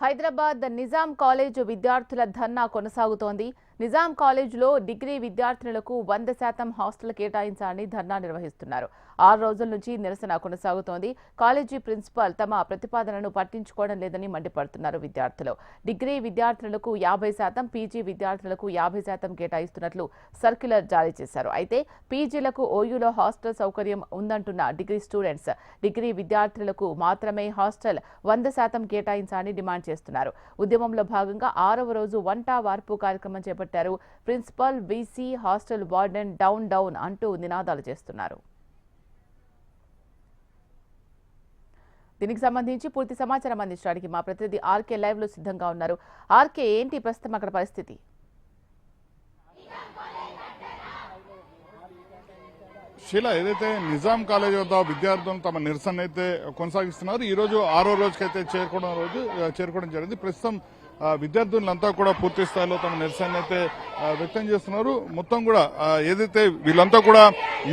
Hyderabad Nizam college విద్యార్థుల ధర్నా కొనసాగుతోంది. నిజాం కాలేజ్లో డిగ్రీ విద్యార్థినులకు వంద శాతం హాస్టల్ కేటాయించాలని ధర్నా నిర్వహిస్తున్నారు. ఆరు రోజుల నుంచి నిరసన కొనసాగుతోంది. కాలేజీ ప్రిన్సిపాల్ తమ ప్రతిపాదనను పట్టించుకోవడం లేదని మండిపడుతున్నారు విద్యార్థులు. డిగ్రీ విద్యార్థులకు యాభై శాతం పీజీ విద్యార్థులకు యాభై శాతం కేటాయిస్తున్నట్లు సర్క్యులర్ జారీ చేశారు. అయితే పీజీలకు ఓయూలో హాస్టల్ సౌకర్యం ఉందంటున్న డిగ్రీ స్టూడెంట్స్ డిగ్రీ విద్యార్థులకు మాత్రమే హాస్టల్ వంద శాతం కేటాయించాలని డిమాండ్ చేస్తున్నారు. ఉద్యమంలో భాగంగా ఆరవ రోజు వంట వార్పు కార్యక్రమం చేపట్టారు principal VC hostel warden down down అంటూ నినాదాలు చేస్తున్నారు. దీనికి సంబంధించి పూర్తి సమాచారం అందించడానికి మా ప్రతినిధి ఆర్కే లైవ్లో సిద్ధంగా ఉన్నారు. ఆర్కే ఏంటి ప్రస్తుతం అక్కడ పరిస్థితి? శీల ఏదైతే నిజాం కాలేజ్ వద్ద విద్యార్థులు తమ నిరసన అయితే కొనసాగిస్తున్నారు ఈ రోజు ఆరో రోజుకైతే చేరుకోవడం రోజు చేరుకోవడం జరిగింది. ప్రస్తుతం విద్యార్థులంతా కూడా పూర్తి స్థాయిలో తమ నిరసన అయితే వ్యక్తం చేస్తున్నారు. మొత్తం కూడా ఏదైతే వీళ్ళంతా కూడా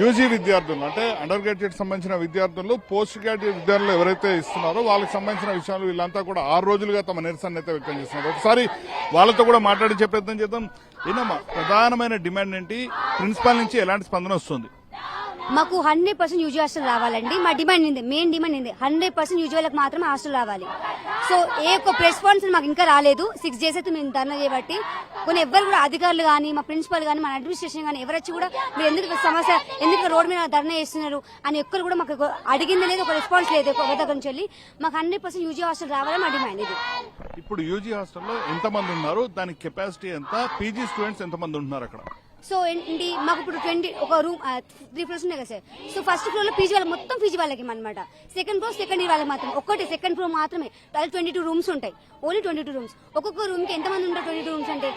యూజీ విద్యార్థులు అంటే అండర్ గ్రాడ్యుయేట్ సంబంధించిన విద్యార్థులు పోస్ట్ గ్రాడ్యుయేట్ విద్యార్థులు ఎవరైతే ఇస్తున్నారో వాళ్ళకి సంబంధించిన విషయాలు వీళ్ళంతా కూడా ఆరు రోజులుగా తమ నిరసన అయితే వ్యక్తం చేస్తున్నారు. ఒకసారి వాళ్ళతో కూడా మాట్లాడించే ప్రయత్నం చేద్దాం. ఏనమ్మా ప్రధానమైన డిమాండ్ ఏంటి? ప్రిన్సిపాల్ నుంచి ఎలాంటి స్పందన వస్తుంది? మాకు హండ్రెడ్ పర్సెంట్ యూజీ హాస్టల్ రావాలండి. మా డిమాండ్ ఉంది మెయిన్ డిమాండ్ ఉంది. హండ్రెడ్ పర్సెంట్ యూజువల్కి మాత్రమే హాస్టల్ రావాలి. సో ఏ ఒక్క రెస్పాన్స్ మాకు ఇంకా రాలేదు. సిక్స్ డేస్ అయితే మేము ధర్నా చేయబట్టి కొన్ని ఎవ్వరు కూడా అధికారులు కానీ మా ప్రిన్సిపల్ కానీ మన అడ్మినిస్ట్రేషన్ కానీ ఎవరొచ్చి కూడా మీరు ఎందుకు సమస్య ఎందుకు రోడ్ మీద ధర్నా చేస్తున్నారు అని ఒక్కరు కూడా మాకు అడిగింది లేదు ఒక రెస్పాన్స్ లేదు ఒక దగ్గర నుంచి వెళ్ళి మాకు హండ్రెడ్ పర్సెంట్ యూజీ హాస్టల్ రావాలని మా డిమాండ్ ఇది. ఇప్పుడు యూజీ హాస్టల్లో ఎంతమంది ఉన్నారు? దాని కెపాసిటీ ఎంత? పీజీ స్టూడెంట్స్ ఎంతమంది ఉంటున్నారు అక్కడ? సో ఏంటి మాకు ఇప్పుడు ట్వంటీ ఒక రూమ్ త్రీ ఫ్లోర్స్ ఉన్నాయి కదా సార్. సో ఫస్ట్ ఫ్లోర్లో పీజీ వాళ్ళకి మొత్తం పీజీ వాళ్ళకి అనమాట సెకండ్ ఫ్లోర్ సెకండ్ ఇయర్ వాళ్ళకి మాత్రం ఒక్కటే సెకండ్ ఫ్లోర్ మాత్రమే. అది ట్వంటీ టూ రూమ్స్ ఉంటాయి. ఓన్లీ ట్వంటీ టూ రూమ్స్ ఒక్కొక్క రూమ్కి ఎంతమంది ఉంటారు ట్వంటీ టూ రూమ్స్ అంటే?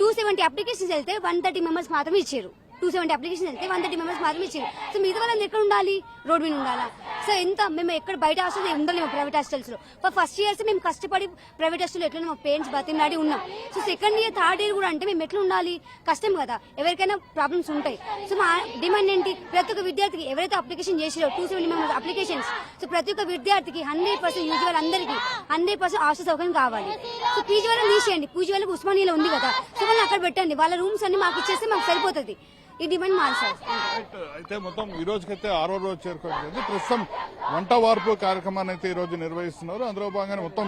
టూ సెవెంటీ అప్లికేషన్స్ వెళ్తే వన్ థర్టీ మెంబర్స్ మాత్రమే ఇచ్చారు. టూ సెవెంటీ అప్లికేషన్ వెళ్తే వన్ థర్టీ మెంబర్స్ మాత్రమే ఇచ్చారు. సో మిగతా వాళ్ళని ఎక్కడ ఉండాలి? రోడ్ మీద ఉండాలా? సో ఎంత మేము ఎక్కడ బయట హాస్టల్ ఉండలేము ప్రైవేట్ హాస్టల్స్లో. ఫస్ట్ ఇయర్స్ మేము కష్టపడి ప్రైవేట్ హాస్టల్ ఎట్లా మా పేరెంట్స్ బతిమలాడి ఉన్నాం. So second year third year కూడా అంటే మేము ఎట్లా ఉండాలి? కష్టం కదా. ఎవరికైనా ప్రాబ్లమ్స్ ఉంటాయి. సో మా డిమాండ్ ఏంటి? ప్రతి ఒక్క విద్యార్థికి ఎవరైతే అప్లికేషన్ చేసిరో two seventy members applications so ప్రతి ఒక్క విద్యార్థికి హండ్రెడ్ పర్సెంట్ యూజీ వాళ్ళందరికీ హండ్రెడ్ పర్సెంట్ హాస్టల్ సౌకర్యం కావాలి. సో పీజీ వాళ్ళని తీసేయండి. పీజీ వాళ్ళకి ఉస్మానియాలో ఉంది కదా. సో వాళ్ళని అక్కడ పెట్టండి. వాళ్ళ రూమ్స్ అన్ని మాకు ఇచ్చేస్తే మాకు సరిపోతుంది. ఈ డిమాండ్ అయితే మొత్తం ఈ రోజుకైతే ఆరో రోజు చేరుకోవడం ప్రస్తుతం వంట వార్పు కార్యక్రమాన్ని అయితే ఈ రోజు నిర్వహిస్తున్నారు. అందులో భాగంగానే మొత్తం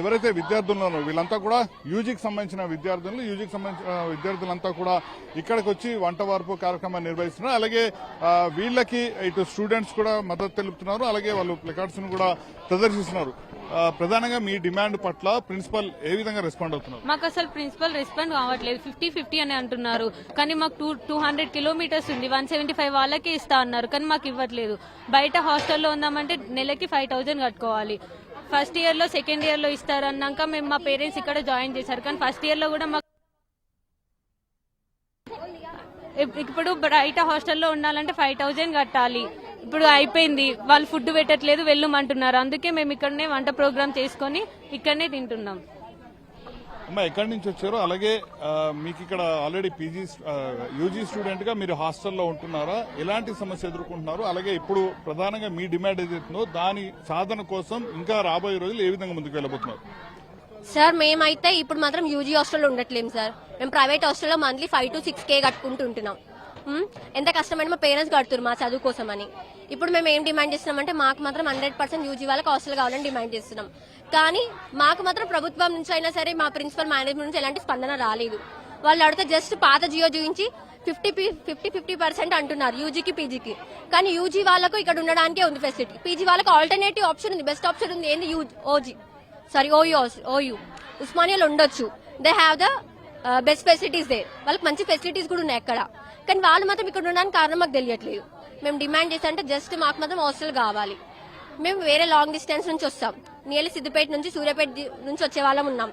ఎవరైతే విద్యార్థులు ఉన్నారో వీళ్ళంతా కూడా యూజీకి సంబంధించిన విద్యార్థులు యూజీకి సంబంధించిన విద్యార్థులంతా కూడా ఇక్కడికి వచ్చి వంట వార్పు కార్యక్రమాన్ని నిర్వహిస్తున్నారు. అలాగే వీళ్ళకి ఇటు స్టూడెంట్స్ కూడా మద్దతు తెలుపుతున్నారు. అలాగే వాళ్ళు ప్లకార్డ్స్ను కూడా ప్రదర్శిస్తున్నారు. ప్రధానంగా మీ డిమాండ్ పట్ల ప్రిన్సిపల్ ఏ విధంగా రెస్పాండ్ అవుతున్నారు? మాకు అసలు ప్రిన్సిపల్ రెస్పాండ్ కావట్లేదు. ఫిఫ్టీ ఫిఫ్టీ అని అంటున్నారు. కానీ మాకు టూ టూ హండ్రెడ్ కిలోమీటర్స్ ఉంది. వన్ సెవెంటీ ఫైవ్ వాళ్ళకే ఇస్తా అన్నారు. కానీ మాకు ఇవ్వట్లేదు. బయట హాస్టల్లో ఉందామంటే నెలకి ఫైవ్ థౌజండ్ కట్టుకోవాలి. ఫస్ట్ ఇయర్లో సెకండ్ ఇయర్లో ఇస్తారన్నాక మేము మా పేరెంట్స్ ఇక్కడ జాయిన్ చేశారు. కానీ ఫస్ట్ ఇయర్లో కూడా మాకు ఇప్పుడు బయట హాస్టల్లో ఉండాలంటే ఫైవ్ థౌజండ్ కట్టాలి. ఇప్పుడు అయిపోయింది. వాళ్ళు ఫుడ్ పెట్టట్లేదు వెళ్ళమంటున్నారు. అందుకే మేము ఇక్కడనే వంట ప్రోగ్రామ్ చేసుకొని ఇక్కడనే తింటున్నాం. అమ్మా ఎక్కడి నుంచి వచ్చారు? అలాగే మీకు ఇక్కడ ఆల్రెడీ పీజీ యూజీ స్టూడెంట్గా మీరు హాస్టల్లో ఉంటున్నారా? ఎలాంటి సమస్య ఎదుర్కొంటున్నారు? అలాగే ఇప్పుడు ప్రధానంగా మీ డిమాండ్ ఏదైతుందో దాని సాధన కోసం ఇంకా రాబోయే రోజులు ఏ విధంగా ముందుకు వెళ్ళబోతున్నారు? సార్ మేమైతే ఇప్పుడు మాత్రం యూజీ హాస్టల్లో ఉండట్లేం సార్. మేము ప్రైవేట్ హాస్టల్లో monthly five to six K కట్టుకుంటుంటున్నాం ఎంత కష్టమైనా మా పేరెంట్స్ కడుతున్నారు మా చదువు కోసం అని ఇప్పుడు మేము ఏం డిమాండ్ చేస్తున్నామంటే మాకు మాత్రం హండ్రెడ్ పర్సెంట్ యూజీ వాళ్ళకి హాస్టల్ కావాలని డిమాండ్ చేస్తున్నాం. కానీ మాకు మాత్రం ప్రభుత్వం నుంచి అయినా సరే మా ప్రిన్సిపల్ మేనేజ్మెంట్ నుంచి ఎలాంటి స్పందన రాలేదు. వాళ్ళు అడిగితే జస్ట్ పాత జియో చూపించి ఫిఫ్టీ ఫిఫ్టీ ఫిఫ్టీ పర్సెంట్ అంటున్నారు యూజీకి పీజీకి. కానీ యూజీ వాళ్ళకు ఇక్కడ ఉండడానికే ఉంది ఫెసిలిటీ. పీజీ వాళ్ళకి ఆల్టర్నేటివ్ ఆప్షన్ ఉంది బెస్ట్ ఆప్షన్ ఉంది. ఏంది U OG? Sorry OU OU. ఉస్మానియాలో ఉండొచ్చు. They have the best facilities they వాళ్ళకి మంచి ఫెసిలిటీస్ కూడా ఉన్నాయి అక్కడ. కానీ వాళ్ళు మాత్రం ఇక్కడ ఉండడానికి కారణం మాకు తెలియట్లేదు. మేము డిమాండ్ చేస్తే అంటే జస్ట్ మాకు మాత్రం హాస్టల్ కావాలి. మేము వేరే లాంగ్ డిస్టెన్స్ నుంచి వస్తాం. నియర్లీ సిద్దిపేట నుంచి సూర్యాపేట నుంచి వచ్చే వాళ్ళం ఉన్నాం.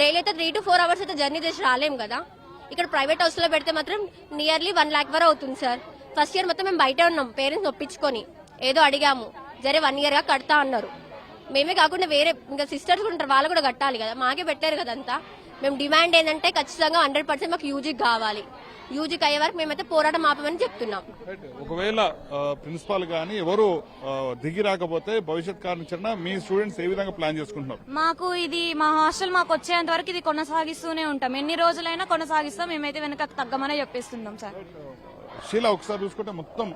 డైలీ అయితే త్రీ టు ఫోర్ అవర్స్ అయితే జర్నీ చేసి రాలేం కదా. ఇక్కడ ప్రైవేట్ హౌస్లో పెడితే మాత్రం నియర్లీ వన్ ల్యాక్ వరకు అవుతుంది సార్ ఫస్ట్ ఇయర్ మొత్తం మేము బయట ఉన్నాం పేరెంట్స్ ఒప్పించుకొని. ఏదో అడిగాము జరే వన్ ఇయర్గా కడతా అన్నారు. మేమే కాకుండా వేరే ఇంకా సిస్టర్స్ కూడా ఉంటారు వాళ్ళు కూడా కట్టాలి కదా. మాకే పెట్టారు కదంతా మేము డిమాండ్ ఏంటంటే ఖచ్చితంగా హండ్రెడ్ పర్సెంట్ మాకు యూజీకి కావాలి. యూజీకి అయ్యే వరకు మేమైతే పోరాటం ఆపమని చెప్తున్నాం. ఒకవేళ ప్రిన్సిపాల్ గాని ఎవరు దిగి రాకపోతే భవిష్యత్ కార్యాచరణ మీ స్టూడెంట్స్ ఏ విధంగా ప్లాన్ చేసుకుంటున్నారు? మాకు ఇది మా హాస్టల్ మాకు వచ్చేంత వరకు ఇది కొనసాగిస్తూనే ఉంటాం. ఎన్ని రోజులైనా కొనసాగిస్తాం. మేమైతే వెనక తగ్గమనే చెప్పేస్తున్నాం సార్. శీల ఒకసారి చూసుకుంటే మొత్తం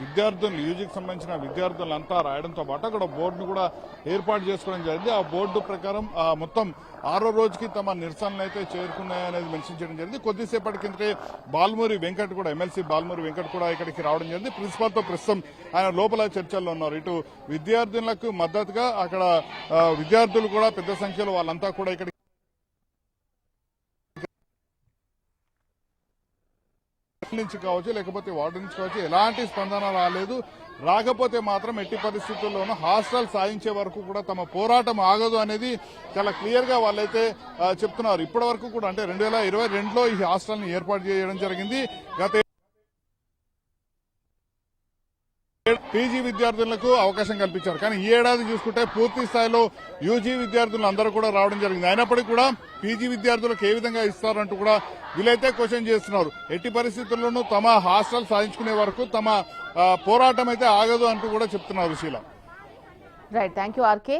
విద్యార్థులు యూజీకి సంబంధించిన విద్యార్థులంతా రాయడంతో పాటు అక్కడ బోర్డును కూడా ఏర్పాటు చేసుకోవడం జరిగింది. ఆ బోర్డు ప్రకారం ఆ, మొత్తం ఆరో రోజుకి తమ నిరసనలు అయితే చేరుకున్నాయనేది మెన్షన్ చేయడం జరిగింది. కొద్దిసేపటి కిందటే బాల్మూరి వెంకట్ కూడా ఎమ్మెల్సీ బాల్మూరి వెంకట్ కూడా ఇక్కడికి రావడం జరిగింది. ప్రిన్సిపాల్తో ప్రస్తుతం ఆయన లోపల చర్చల్లో ఉన్నారు. ఇటు విద్యార్థులకు మద్దతుగా అక్కడ విద్యార్థులు కూడా పెద్ద సంఖ్యలో వాళ్ళంతా కూడా ఇక్కడ నుంచి కావచ్చు లేకపోతే వార్డు నుంచి కావచ్చు ఎలాంటి స్పందన రాలేదు. రాకపోతే మాత్రం ఎట్టి పరిస్థితుల్లోనూ హాస్టల్ సాధించే వరకు కూడా తమ పోరాటం ఆగదు అనేది చాలా క్లియర్గా వాళ్ళైతే చెప్తున్నారు. ఇప్పటి వరకు కూడా అంటే రెండు వేల ఇరవై రెండులో ఈ హాస్టల్ని ఏర్పాటు చేయడం జరిగింది. గత పీజీ విద్యార్థులకు అవకాశం కల్పించారు. కానీ ఈ ఏడాది చూసుకుంటే పూర్తి స్థాయిలో యూజీ విద్యార్థులు అందరూ కూడా రావడం జరిగింది. అయినప్పటికీ కూడా పీజీ విద్యార్థులకు ఏ విధంగా ఇస్తారంటూ కూడా వీలైతే క్వశ్చన్ చేస్తున్నారు. ఎట్టి పరిస్థితుల్లోనూ తమ హాస్టల్ సాధించుకునే వరకు తమ పోరాటం అయితే ఆగదు అంటూ కూడా చెప్తున్నారు శీల. Right thank you RK